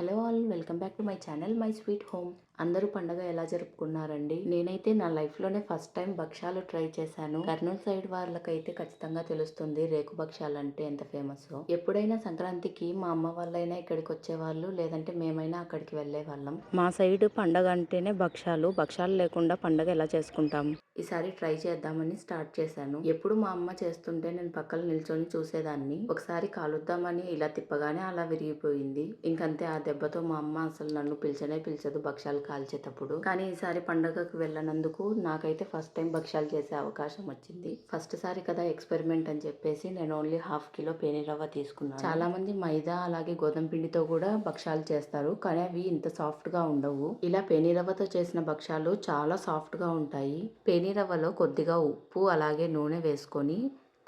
Hello all welcome back to my channel my sweet home. అందరూ పండగ ఎలా జరుపుకున్నారండి? నేనైతే నా లైఫ్లోనే ఫస్ట్ టైం భక్ష్యాలు ట్రై చేశాను. కర్నూలు సైడ్ వాళ్ళకైతే ఖచ్చితంగా తెలుస్తుంది రేకు భక్ష్యాలు అంటే ఎంత ఫేమస్. ఎప్పుడైనా సంక్రాంతికి మా అమ్మ వాళ్ళైనా ఇక్కడికి వచ్చేవాళ్ళు లేదంటే మేమైనా అక్కడికి వెళ్ళే వాళ్ళం మా సైడ్ పండగ అంటేనే భక్ష్యాలు. భక్ష్యాలు లేకుండా పండగ ఎలా చేసుకుంటాం? ఈసారి ట్రై చేద్దామని స్టార్ట్ చేశాను. ఎప్పుడు మా అమ్మ చేస్తుంటే నేను పక్కన నిల్చొని చూసేదాన్ని. ఒకసారి కాలుద్దామని ఇలా తిప్పగానే అలా విరిగిపోయింది. ఇంకంతే ఆ దెబ్బతో మా అమ్మ అసలు నన్ను పిలిచనే పిలిచదు భక్ష్యాలు కాల్చేటప్పుడు. కానీ ఈసారి పండగకు వెళ్ళనందుకు నాకైతే ఫస్ట్ టైం భక్ష్యాలు చేసే అవకాశం వచ్చింది. ఫస్ట్ సారి కదా ఎక్స్పెరిమెంట్ అని చెప్పేసి నేను ఓన్లీ హాఫ్ కిలో పేనిరవ్వ తీసుకున్నాను. చాలా మంది మైదా అలాగే గోధుమ పిండితో కూడా భక్ష్యాలు చేస్తారు. కానీ అవి ఇంత సాఫ్ట్గా ఉండవు. ఇలా పేనిరవ్వతో చేసిన భక్ష్యాలు చాలా సాఫ్ట్గా ఉంటాయి. పేని రవ్వలో కొద్దిగా ఉప్పు అలాగే నూనె వేసుకొని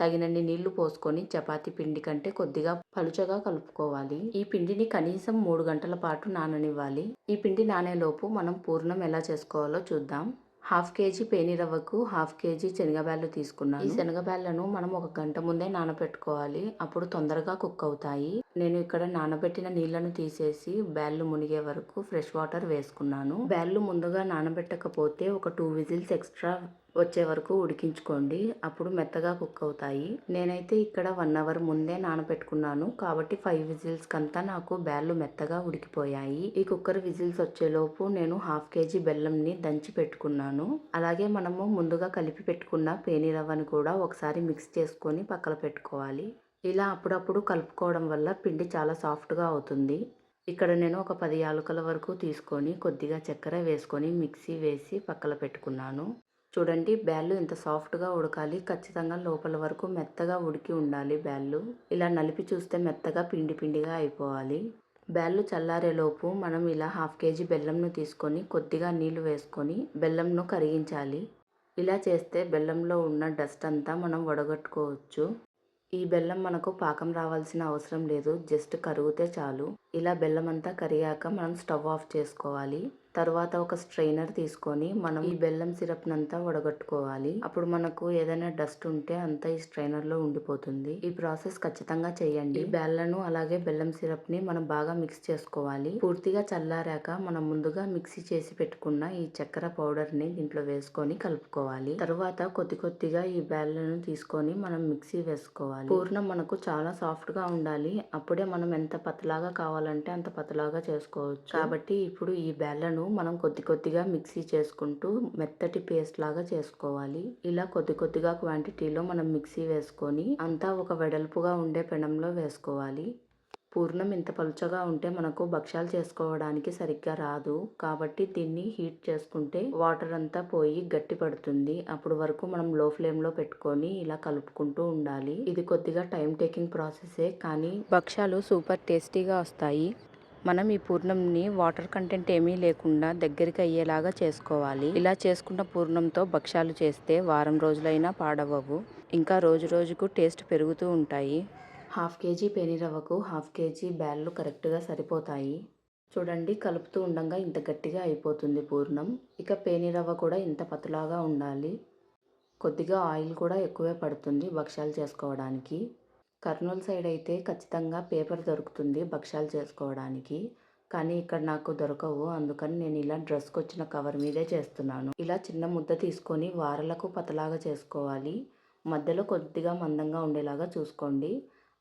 తగినన్ని నీళ్ళు పోసుకొని చపాతి పిండి కంటే కొద్దిగా పలుచగా కలుపుకోవాలి. ఈ పిండిని కనీసం మూడు గంటల పాటు నాననివ్వాలి. ఈ పిండి నానేలోపు మనం పూర్ణం ఎలా చేసుకోవాలో చూద్దాం. హాఫ్ కేజీ పేనిరవ్వకు హాఫ్ కేజీ శనగబ్యాళ్ళు తీసుకున్నాను. ఈ శనగబ్యాళ్ళను మనం ఒక గంట ముందే నానబెట్టుకోవాలి. అప్పుడు తొందరగా కుక్ అవుతాయి. నేను ఇక్కడ నానబెట్టిన నీళ్ళను తీసేసి బ్యాళ్ళు మునిగే వరకు ఫ్రెష్ వాటర్ వేసుకున్నాను. బ్యాళ్ళు ముందుగా నానబెట్టకపోతే ఒక టూ విజిల్స్ ఎక్స్ట్రా వచ్చే వరకు ఉడికించుకోండి. అప్పుడు మెత్తగా కుక్ అవుతాయి. నేనైతే ఇక్కడ వన్ అవర్ ముందే నానబెట్టుకున్నాను. కాబట్టి ఫైవ్ విజిల్స్ కంతా నాకు బ్యాళ్ళు మెత్తగా ఉడికిపోయాయి. ఈ కుక్కర్ విజిల్స్ వచ్చేలోపు నేను హాఫ్ కేజీ బెల్లంని దంచి పెట్టుకున్నాను. అలాగే మనము ముందుగా కలిపి పెట్టుకున్న పేనిరవ్వని కూడా ఒకసారి మిక్స్ చేసుకొని పక్కన పెట్టుకోవాలి. ఇలా అప్పుడప్పుడు కలుపుకోవడం వల్ల పిండి చాలా సాఫ్ట్గా అవుతుంది. ఇక్కడ నేను ఒక పది యాలకుల వరకు తీసుకొని కొద్దిగా చక్కెర వేసుకొని మిక్సీ వేసి పక్కన పెట్టుకున్నాను. చూడండి బ్యాళ్ళు ఇంత సాఫ్ట్గా ఉడకాలి. ఖచ్చితంగా లోపల వరకు మెత్తగా ఉడికి ఉండాలి బ్యాళ్ళు. ఇలా నలిపి చూస్తే మెత్తగా పిండి పిండిగా అయిపోవాలి. బ్యాళ్ళు చల్లారేలోపు మనం ఇలా హాఫ్ కేజీ బెల్లంను తీసుకొని కొద్దిగా నీళ్ళు వేసుకొని బెల్లంను కరిగించాలి. ఇలా చేస్తే బెల్లంలో ఉన్న డస్ట్ అంతా మనం వడగట్టుకోవచ్చు. ఈ బెల్లం మనకు పాకం రావాల్సిన అవసరం లేదు. జస్ట్ కరిగితే చాలు. ఇలా బెల్లం అంతా కరిగాక మనం స్టవ్ ఆఫ్ చేసుకోవాలి. తర్వాత ఒక స్ట్రైనర్ తీసుకొని మనం ఈ బెల్లం సిరప్ నంతా వడగట్టుకోవాలి. అప్పుడు మనకు ఏదైనా డస్ట్ ఉంటే అంతా ఈ స్ట్రైనర్లో ఉండిపోతుంది. ఈ ప్రాసెస్ ఖచ్చితంగా చేయండి. ఈ బెల్లను అలాగే బెల్లం సిరప్ని మనం బాగా మిక్స్ చేసుకోవాలి. పూర్తిగా చల్లారాక మనం ముందుగా మిక్సీ చేసి పెట్టుకున్న ఈ చక్కెర పౌడర్ని దీంట్లో వేసుకొని కలుపుకోవాలి. తర్వాత కొద్ది కొద్దిగా ఈ బెల్లను తీసుకొని మనం మిక్సీ వేసుకోవాలి. పూర్ణం మనకు చాలా సాఫ్ట్గా ఉండాలి. అప్పుడే మనం ఎంత పతలాగా కావాలంటే అంత పతలాగా చేసుకోవచ్చు. కాబట్టి ఇప్పుడు ఈ బెల్లను మనం కొద్ది కొద్దిగా మిక్సీ చేసుకుంటూ మెత్తటి పేస్ట్ లాగా చేసుకోవాలి. ఇలా కొద్ది కొద్దిగా క్వాంటిటీలో మనం మిక్సీ వేసుకొని అంతా ఒక వెడల్పుగా ఉండే పెనంలో వేసుకోవాలి. పూర్ణం ఇంత పలుచగా ఉంటే మనకు భక్ష్యాలు చేసుకోవడానికి సరిగ్గా రాదు. కాబట్టి దీన్ని హీట్ చేసుకుంటే వాటర్ అంతా పోయి గట్టి పడుతుంది. అప్పుడు వరకు మనం లో ఫ్లేమ్లో పెట్టుకొని ఇలా కలుపుకుంటూ ఉండాలి. ఇది కొద్దిగా టైం టేకింగ్ ప్రాసెసే కానీ భక్ష్యాలు సూపర్ టేస్టీగా వస్తాయి. మనం ఈ పూర్ణంని వాటర్ కంటెంట్ ఏమీ లేకుండా దగ్గరికి అయ్యేలాగా చేసుకోవాలి. ఇలా చేసుకున్న పూర్ణంతో భక్ష్యాలు చేస్తే వారం రోజులైనా పాడవవు ఇంకా రోజు రోజుకు టేస్ట్ పెరుగుతూ ఉంటాయి. హాఫ్ కేజీ పెనిరవ్వకు హాఫ్ కేజీ బ్యాళ్ళు కరెక్ట్గా సరిపోతాయి. చూడండి కలుపుతూ ఉండగా ఇంత గట్టిగా అయిపోతుంది పూర్ణం. ఇక పేనిరవ్వ కూడా ఇంత పతలాగా ఉండాలి. కొద్దిగా ఆయిల్ కూడా ఎక్కువే పడుతుంది భక్ష్యాలు చేసుకోవడానికి. కర్నూలు సైడ్ అయితే ఖచ్చితంగా పేపర్ దొరుకుతుంది భక్ష్యాలు చేసుకోవడానికి. కానీ ఇక్కడ నాకు దొరకవు. అందుకని నేను ఇలా డ్రెస్కి వచ్చిన కవర్ మీదే చేస్తున్నాను. ఇలా చిన్న ముద్ద తీసుకొని వారలకు పతలాగా చేసుకోవాలి. మధ్యలో కొద్దిగా మందంగా ఉండేలాగా చూసుకోండి.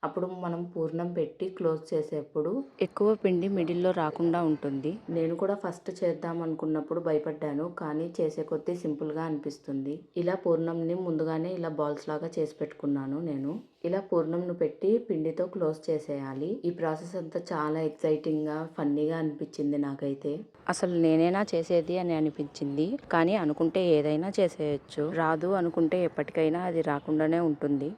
అప్పుడు మనం పూర్ణం పెట్టి క్లోజ్ చేసేప్పుడు ఎక్కువ పిండి మిడిల్లో రాకుండా ఉంటుంది. నేను కూడా ఫస్ట్ చేద్దాం అనుకున్నప్పుడు భయపడ్డాను కానీ చేసే కొద్దీ సింపుల్గా అనిపిస్తుంది. ఇలా పూర్ణంని ముందుగానే ఇలా బాల్స్ లాగా చేసి పెట్టుకున్నాను నేను. ఇలా పూర్ణంను పెట్టి పిండితో క్లోజ్ చేసేయాలి. ఈ ప్రాసెస్ అంతా చాలా ఎక్సైటింగ్గా ఫన్నీగా అనిపించింది నాకైతే. అసలు నేనేనా చేసేది అని అనిపించింది కానీ అనుకుంటే ఏదైనా చేసేయచ్చు. రాదు అనుకుంటే ఎప్పటికైనా అది రాకుండానే ఉంటుంది.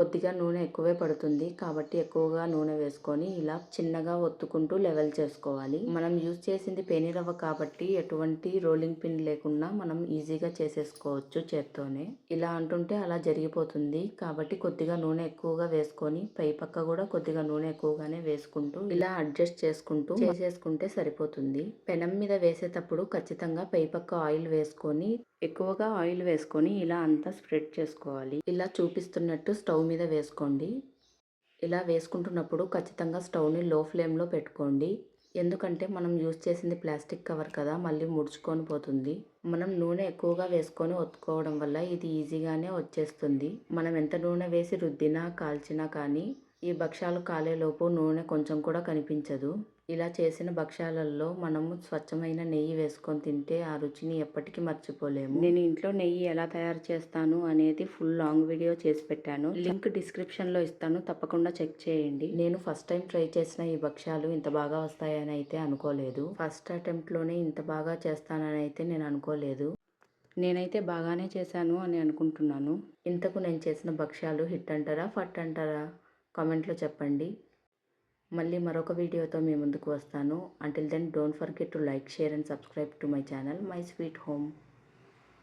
కొద్దిగా నూనె ఎక్కువే పడుతుంది. కాబట్టి ఎక్కువగా నూనె వేసుకొని ఇలా చిన్నగా ఒత్తుకుంటూ లెవెల్ చేసుకోవాలి. మనం యూజ్ చేసింది పేనిరవ్వ కాబట్టి ఎటువంటి రోలింగ్ పిన్ లేకుండా మనం ఈజీగా చేసేసుకోవచ్చు చేత్తోనే. ఇలా అంటుంటే అలా జరిగిపోతుంది. కాబట్టి కొద్దిగా నూనె ఎక్కువగా వేసుకొని పై పక్క కూడా కొద్దిగా నూనె ఎక్కువగానే వేసుకుంటూ ఇలా అడ్జస్ట్ చేసుకుంటూ చేసేసుకుంటే సరిపోతుంది. పెనం మీద వేసేటప్పుడు ఖచ్చితంగా పై పక్క ఆయిల్ వేసుకొని ఎక్కువగా ఆయిల్ వేసుకొని ఇలా అంతా స్ప్రెడ్ చేసుకోవాలి. ఇలా చూపిస్తున్నట్టు స్టవ్ మీద వేసుకోండి. ఇలా వేసుకుంటున్నప్పుడు ఖచ్చితంగా స్టవ్ని లో ఫ్లేమ్లో పెట్టుకోండి. ఎందుకంటే మనం యూజ్ చేసింది ప్లాస్టిక్ కవర్ కదా మళ్ళీ ముడుచుకొని పోతుంది. మనం నూనె ఎక్కువగా వేసుకొని ఒత్తుకోవడం వల్ల ఇది ఈజీగానే వచ్చేస్తుంది. మనం ఎంత నూనె వేసి రుద్దినా కాల్చినా కానీ ఈ భక్ష్యాలు కాలేలోపు నూనె కొంచెం కూడా కనిపించదు. ఇలా చేసిన భక్ష్యాలలో మనము స్వచ్ఛమైన నెయ్యి వేసుకొని తింటే ఆ రుచిని ఎప్పటికీ మర్చిపోలేము. నేను ఇంట్లో నెయ్యి ఎలా తయారు చేస్తాను అనేది ఫుల్ లాంగ్ వీడియో చేసి పెట్టాను. లింక్ డిస్క్రిప్షన్లో ఇస్తాను. తప్పకుండా చెక్ చేయండి. నేను ఫస్ట్ టైం ట్రై చేసిన ఈ భక్ష్యాలు ఇంత బాగా వస్తాయని అయితే అనుకోలేదు. ఫస్ట్ అటెంప్ట్లోనే ఇంత బాగా చేస్తానని అయితే నేను అనుకోలేదు. నేనైతే బాగానే చేశాను అని అనుకుంటున్నాను. ఇంతకు నేను చేసిన భక్ష్యాలు హిట్ అంటారా ఫట్ అంటారా? కామెంట్లో చెప్పండి. మళ్ళీ మరొక వీడియోతో మీ ముందుకు వస్తాను. Until then don't forget to like share and subscribe to my channel my sweet home